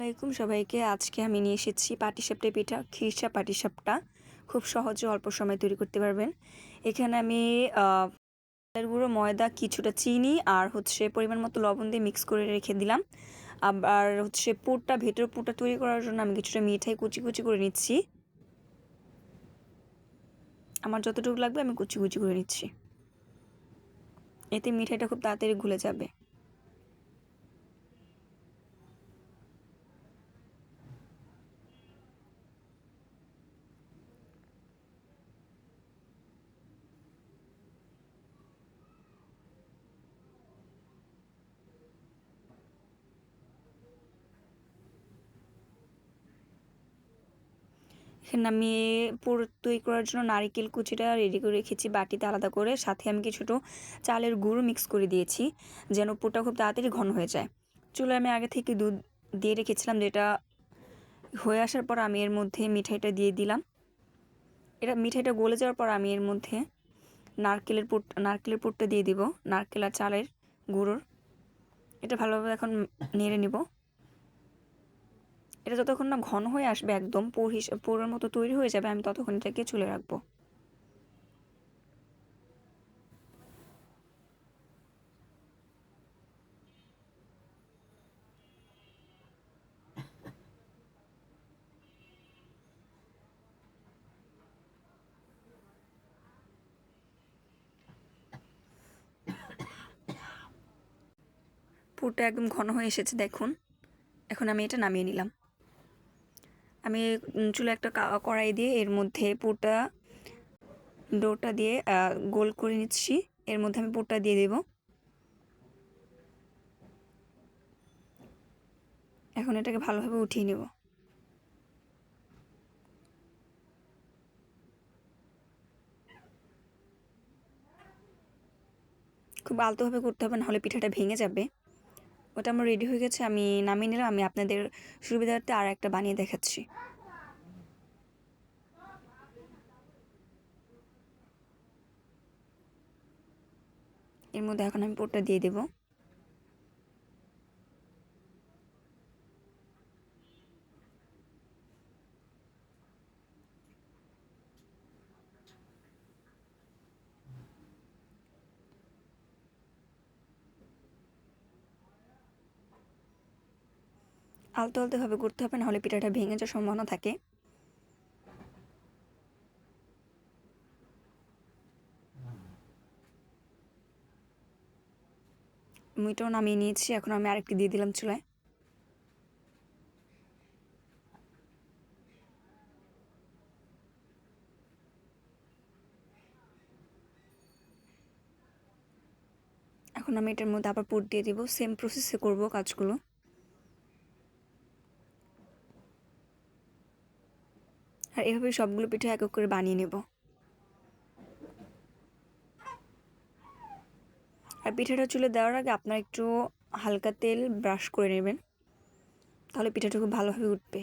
আসসালামাইকুম সবাইকে। আজকে আমি নিয়ে এসেছি পাটিসাপটা পিঠা, খিরসা পাটিসাপটা। খুব সহজে অল্প সময় তৈরি করতে পারবেন। এখানে আমি গুঁড়ো, ময়দা, কিছুটা চিনি আর হচ্ছে পরিমাণ মতো লবণ দিয়ে মিক্স করে রেখে দিলাম। আবার হচ্ছে পুরটা ভেতর পুরটা তৈরি করার জন্য আমি কিছুটা মিঠাই কুচি কুচি করে নিচ্ছি। আমার যতটুকু লাগবে আমি কুচি কুচি করে নিচ্ছি। এতে মিঠাইটা খুব তাড়াতাড়ি ঘুলে যাবে। এখানে আমি পুর তৈরি করার জন্য নারিকেল কুচিটা রেডি করে রেখেছি, বাটিতে আলাদা করে। সাথে আমি কিছুটা চালের গুঁড়ো মিক্স করে দিয়েছি, যেন পুরটা খুব তাড়াতাড়ি ঘন হয়ে যায়। চুলায় আমি আগে থেকে দুধ দিয়ে রেখেছিলাম, যেটা হয়ে আসার পর আমি এর মধ্যে মিঠাইটা দিয়ে দিলাম। এটা মিঠাইটা গলে যাওয়ার পর আমি এর মধ্যে নারকেলের পুর, নারকেলের পুরটা দিয়ে দিব, নারকেল আর চালের গুঁড়োর। এটা ভালোভাবে এখন নেড়ে নিব। এটা যতক্ষণ না ঘন হয়ে আসবে একদম পুর হিসেবে পুরের মতো তৈরি হয়ে যাবে, আমি ততক্ষণ এটাকে চুলে রাখব। পুরটা একদম ঘন হয়ে এসেছে, দেখুন। এখন আমি এটা নামিয়ে নিলাম। আমি চুলে একটা কড়াই দিয়ে এর মধ্যে পুরটা, ডোটা দিয়ে গোল করে নিচ্ছি। এর মধ্যে আমি পুরটা দিয়ে দেব। এখন এটাকে ভালোভাবে উঠিয়ে নেব। খুব আলতোভাবে করতে হবে, নাহলে পিঠাটা ভেঙে যাবে। ওটা আমার রেডি হয়ে গেছে, আমি নামিয়ে নিলাম, আমি আপনাদের সুবিধার্থে আর একটা বানিয়ে দেখাচ্ছি। এর মধ্যে এখন আমি পোটটা দিয়ে দেব। আলতো আলতোভাবে করতে হবে, নাহলে পিঠাটা ভেঙে যাওয়ার সম্ভাবনা থাকে। মুইটাও নামিয়ে নিয়েছি, এখন আমি আরেকটি দিয়ে দিলাম চুলায়। এখন আমি এটার মধ্যে আবার পুর দিয়ে দিব। সেম প্রসেসে করব কাজগুলো। আর এভাবে সবগুলো পিঠা এক এক করে বানিয়ে নেব। আর পিঠাটা চুলে দেওয়ার আগে আপনার একটু হালকা তেল ব্রাশ করে নেবেন, তাহলে পিঠাটা খুব ভালোভাবে উঠবে।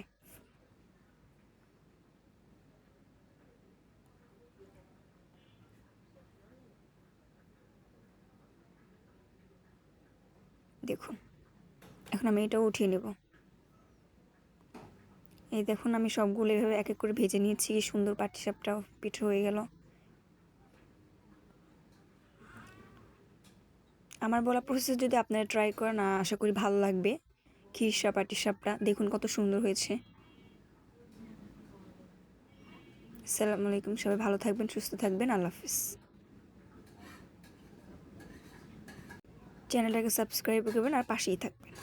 দেখুন, এখন আমি এটাও উঠিয়ে নেব। এই দেখুন, আমি সবগুলো এভাবে এক এক করে ভেজে নিয়েছি। সুন্দর পাটিসাপটাও পিঠে হয়ে গেল। আমার বলা প্রসেস যদি আপনারা ট্রাই করেন আশা করি ভালো লাগবে। খিরসা পাটিসাপটা, দেখুন কত সুন্দর হয়েছে। আসসালামু আলাইকুম, সবাই ভালো থাকবেন, সুস্থ থাকবেন, আল্লাহ হাফিজ। চ্যানেলটাকে সাবস্ক্রাইব করবেন আর পাশেই থাকবেন।